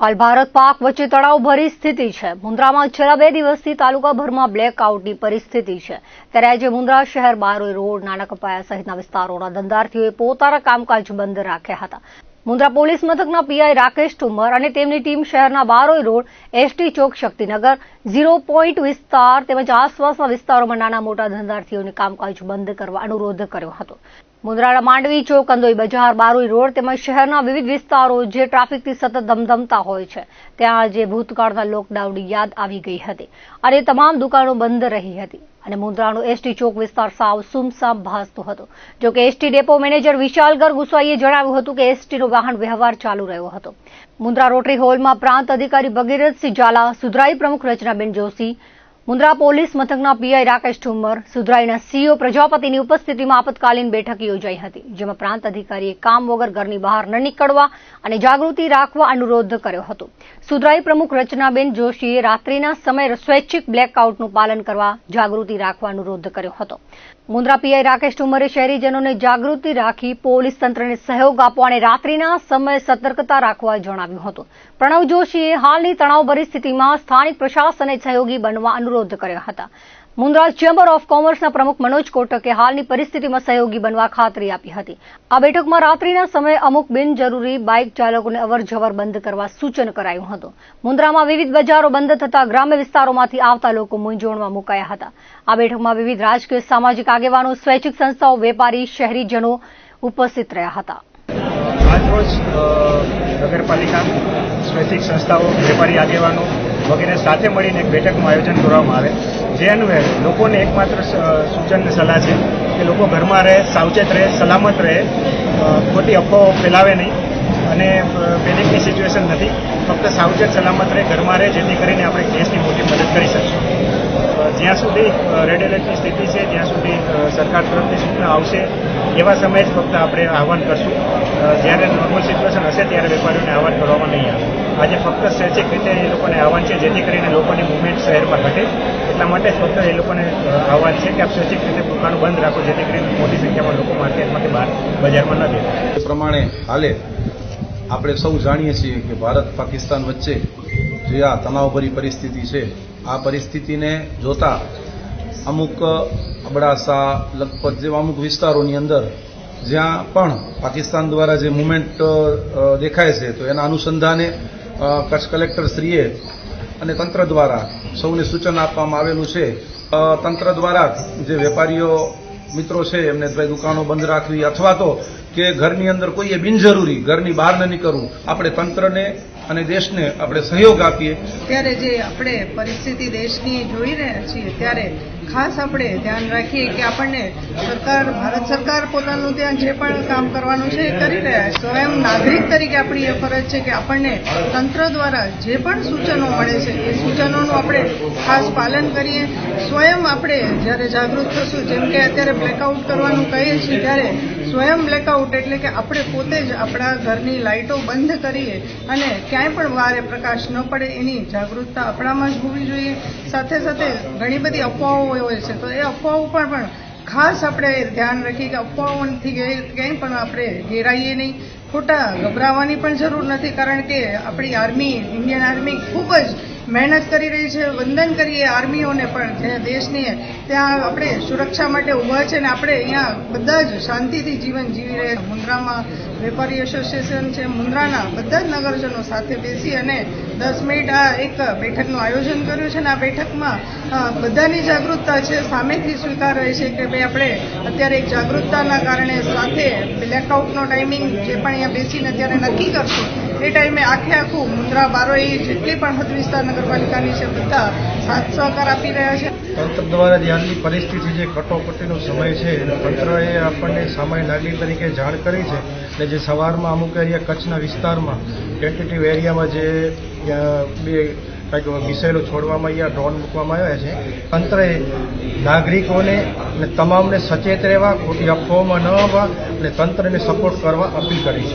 હાલ ભારત પાક વચ્ચે તણાવભરી સ્થિતિ છે. મુન્દ્રામાં છેલ્લા બે દિવસથી તાલુકાભરમાં બ્લેકઆઉટની પરિસ્થિતિ છે. ત્યારે આજે મુન્દ્રા શહેર બારોઈ રોડ નાના સહિતના વિસ્તારોના ધંધાર્થીઓએ પોતાના કામકાજ બંધ રાખ્યા હતા. મુન્દ્રા પોલીસ મથકના પીઆઈ રાકેશ ઠુમર અને તેમની ટીમ શહેરના બારોઈ રોડ, એસટી ચોક, શક્તિનગર, ઝીરો પોઈન્ટ વિસ્તાર તેમજ આસપાસના વિસ્તારોમાં નાના મોટા ધંધાર્થીઓને કામકાજ બંધ કરવા અનુરોધ કર્યો હતો. મુન્દ્રાના માંડવી ચોક કંદોઈ બજાર બારોઈ રોડ તેમજ શહેરના વિવિધ વિસ્તારો જે ટ્રાફિકથી સતત ધમધમતા હોય છે, ત્યાં આજે ભૂતકાળના લોકડાઉનની યાદ આવી ગઈ હતી અને તમામ દુકાનો બંધ રહી હતી અને મુંદ્રાનો એસટી ચોક વિસ્તાર સાવ સુમસામ ભાસતો હતો. જો કે એસટી ડેપો મેનેજર વિશાલગર ગુસ્વાઈએ જણાવ્યું હતું કે એસટીનો વાહન વ્યવહાર ચાલુ રહ્યો હતો. મુંદ્રા રોટરી હોલમાં પ્રાંત અધિકારી ભગીરથસિંહ ઝાલા, સુધરાઈ પ્રમુખ રચનાબેન જોશી મુન્દ્રા પોલીસ મથકના પીઆઈ રાકેશ ઠુમ્મર સુધરાઈના સીઓ પ્રજાપતિની ઉપસ્થિતિમાં આપતકાલીન બેઠક યોજાઈ હતી, જેમાં પ્રાંત અધિકારીએ કામ વગર ઘરની બહાર ન નીકળવા અને જાગૃતિ રાખવા અનુરોધ કર્યો હતો. સુધરાઈ પ્રમુખ રચનાબેન જોશીએ રાત્રિના સમયે સ્વૈચ્છિક બ્લેકઆઉટનું પાલન કરવા જાગૃતિ રાખવા અનુરોધ કર્યો હતો. મુન્દ્રા પીઆઈ રાકેશ ઠુમ્મરે શહેરીજનોને જાગૃતિ રાખી પોલીસ તંત્રને સહયોગ આપવા અને રાત્રિના સમયે સતર્કતા રાખવા જણાવ્યું હતું. પ્રણવ જોશીએ હાલની તણાવભરી સ્થિતિમાં સ્થાનિક પ્રશાસને સહયોગી બનવા અનુરોધ કર્યા હતા. મુન્દ્રા ચેમ્બર ઓફ કોમર્સના પ્રમુખ મનોજ કોટકે હાલની પરિસ્થિતિમાં સહયોગી બનવા ખાતરી આપી હતી. આ બેઠકમાં રાત્રિના સમયે અમુક બિનજરૂરી બાઇક ચાલકોને અવરજવર બંધ કરવા સૂચન કરાયું હતું. મુન્દ્રામાં વિવિધ બજારો બંધ થતા ગ્રામ્ય વિસ્તારોમાંથી આવતા લોકો મૂંઝવણમાં મુકાયા હતા. આ બેઠકમાં વિવિધ રાજકીય સામાજિક આગેવાનો, સ્વૈચ્છિક સંસ્થાઓ, વેપારી, શહેરીજનો ઉપસ્થિત રહ્યા હતા. નગરપાલિકા, સ્વૈચ્છિક સંસ્થાઓ, વેપારી આગેવાનો વગેરે સાથે મળીને એક બેઠકનું આયોજન કરવામાં આવે. જે અન્વયે લોકોને એકમાત્ર સૂચન સલાહ છે કે લોકો ઘરમાં રહે, સાવચેત રહે, સલામત રહે. ખોટી અફવાઓ ફેલાવે નહીં અને પેનિકની સિચ્યુએશન નથી. ફક્ત સાવચેત, સલામત રહે, ઘરમાં રહે, જેથી કરીને આપણે કેસની મોટી મદદ કરી શકીશું જ્યાં સુધી રેડ એલર્ટની સ્થિતિ છે, ત્યાં સુધી સરકાર તરફથી સૂચના આવશે. એવા સમયે જ ફક્ત આપણે આહવાન કરશું. જ્યારે નોર્મલ સિચ્યુએશન હશે, ત્યારે વેપારીઓને આહવાન કરવામાં નહીં આવે. આજે ફક્ત સ્વૈચ્છિક રીતે એ લોકોને આહવાન છે, જેથી કરીને લોકોની મુવમેન્ટ શહેરમાં ઘટે. એટલા માટે ફક્ત એ લોકોને આહવાન છે કે આપ સ્વૈચ્છિક રીતે દુકાનો બંધ રાખો, જેથી કરીને મોટી સંખ્યામાં લોકો માર્કેટમાંથી બહાર બજારમાં ન જાય. એ પ્રમાણે હાલે આપણે સૌ જાણીએ છીએ કે ભારત પાકિસ્તાન વચ્ચે જે આ તણાવભરી પરિસ્થિતિ છે, આ પરિસ્થિતિને જોતા અમુક અબડાસા, લખપત જેવા અમુક વિસ્તારોની અંદર જ્યાં પણ પાકિસ્તાન દ્વારા જે મુવમેન્ટ દેખાય છે, તો એના અનુસંધાને કચ્છ કલેક્ટરશ્રીએ અને તંત્ર દ્વારા સૌને સૂચન આપવામાં આવેલું છે. તંત્ર દ્વારા જે વેપારીઓ, મિત્રો છે, એમને ભાઈ દુકાનો બંધ રાખવી અથવા તો કે ઘરની અંદર કોઈએ બિનજરૂરી ઘરની બહાર ન નીકળવું, આપણે તંત્રને અને દેશને આપણે સહયોગ આપીએ. ત્યારે જે આપણે પરિસ્થિતિ દેશની જોઈ રહ્યા છીએ, ત્યારે ખાસ આપણે ધ્યાન રાખીએ કે આપણને સરકાર, ભારત સરકાર પોતાનું ત્યાં જે પણ કામ કરવાનું છે એ કરી રહ્યા છે. સ્વયં નાગરિક તરીકે આપણી એ ફરજ છે કે આપણને તંત્ર દ્વારા જે પણ સૂચનો મળે છે, એ સૂચનોનું આપણે ખાસ પાલન કરીએ. સ્વયં આપણે જ્યારે જાગૃત થશું, જેમ કે અત્યારે બ્લેકઆઉટ કરવાનું કહીએ છીએ, ત્યારે સ્વયં બ્લેકઆઉટ એટલે કે આપણે પોતે જ આપણા ઘરની લાઇટો બંધ કરીએ અને ક્યાંય પણ વારે પ્રકાશ ન પડે એની જાગૃતતા આપણામાં જ હોવી જોઈએ. સાથે સાથે ઘણી બધી અફવાઓ હોય છે. તો એ અફવાઓ પર પણ ખાસ આપણે ધ્યાન રાખીએ કે અફવાઓથી ક્યાંય પણ આપણે ઘેરાઈએ નહીં. ખોટા ગભરાવાની પણ જરૂર નથી, કારણ કે આપણી આર્મી, ઇન્ડિયન આર્મી ખૂબ જ મહેનત કરી રહી છે, વંદન કરીએ આર્મીઓને પણ, જે દેશની ત્યાં આપણે સુરક્ષા માટે ઊભા છે અને આપણે અહીંયા બધા જ શાંતિથી જીવન જીવી રહ્યા મુન્દ્રામાં વેપારી એસોસિએશન છે, મુન્દ્રાના બધા જ નગરજનો સાથે બેસી અને દસ મિનિટ આ એક બેઠકનું આયોજન કર્યું છે અને આ બેઠકમાં બધાની જાગૃતતા છે, સામેથી સ્વીકાર રહે છે કે ભાઈ આપણે અત્યારે એક જાગૃતતાના કારણે સાથે બ્લેકઆઉટનો ટાઈમિંગ જે પણ અહીંયા બેસીને અત્યારે નક્કી કરશું એ ટાઈમે આખે આખું મુન્દ્રા બારોઈ જેટલી પણ હદ વિસ્તાર નગરપાલિકાની છે, બધા સાથ સહકાર આપી રહ્યા છે. તંત્ર દ્વારા જે પરિસ્થિતિ જે કટોકટીનો સમય છે તંત્રએ આપણને સામાન્ય નાગરિક તરીકે જાણ કરી છે એટલે જે સવારમાં અમુક એરિયા કચ્છના વિસ્તારમાં ટેન્ટેટિવ એરિયામાં જે બે કંઈક મિસાઇલો છોડવામાં આવ્યા, ડ્રોન મૂકવામાં આવ્યા છે, તંત્રએ નાગરિકોને અને તમામને સચેત રહેવા, ખોટી અફવાઓમાં ન આવવા અને તંત્રને સપોર્ટ કરવા અપીલ કરી છે.